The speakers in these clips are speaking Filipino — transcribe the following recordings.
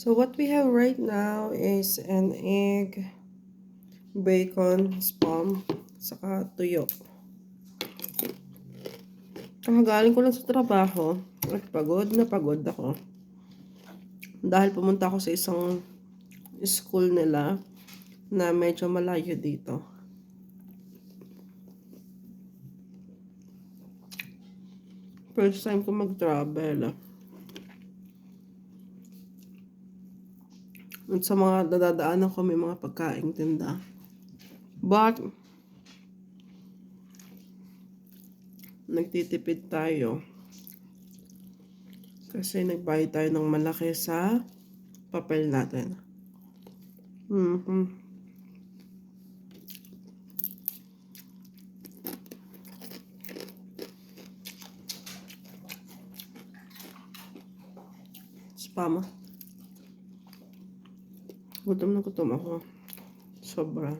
So what we have right now is an egg, bacon, spam, saka tuyo. Kakagaling ko lang sa trabaho at pagod na pagod ako. Dahil pumunta ako sa isang school nila na medyo malayo dito. First time ko mag-travel. At sa mga dadadaanan ko may mga pagkain tinda. But, nagtitipid tayo. Kasi nagbayad tayo ng malaki sa papel natin. Mhm. Spam. Gutom na gutom ako. Sobra.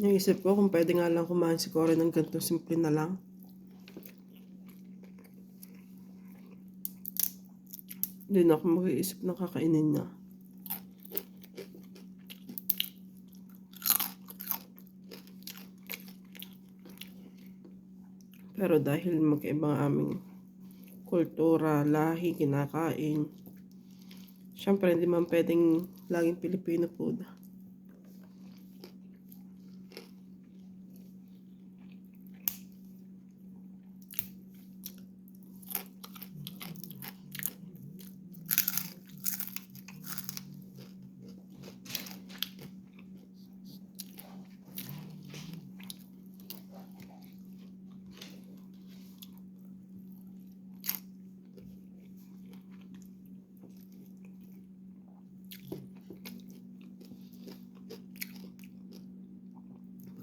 Naisip ko kung pwede nga lang kumain si Cory ng ganito simple na lang. Hindi na ako mag-iisip ng kakainin niya. Pero dahil magkaibang aming kultura, lahi, kinakain, syempre hindi man pwedeng laging Filipino food.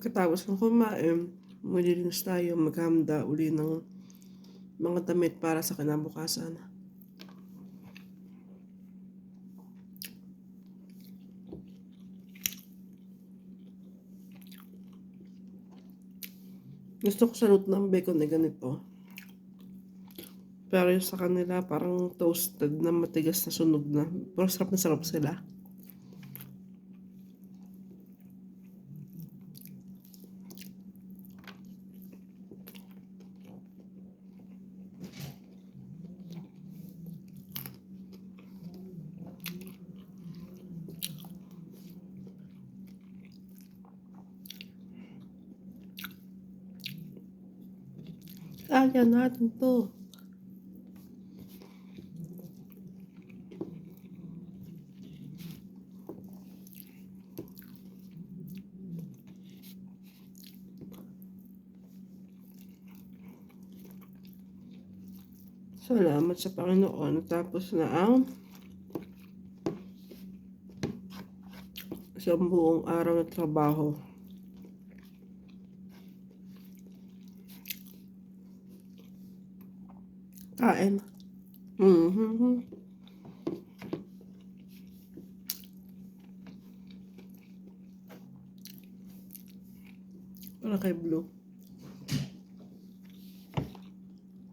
Pagkatapos ng kumain, malilinis tayo, maghanda uli ng mga damit para sa kinabukasan. Gusto ko sa ng bacon na ganito. Pero yung sa kanila, parang toasted na matigas na sunog na. Pero sarap na sarap sila. Kaya natin to. Salamat sa Panginoon. Tapos na ang isang buong araw na trabaho. Kain. Mhm. Para kay Blue.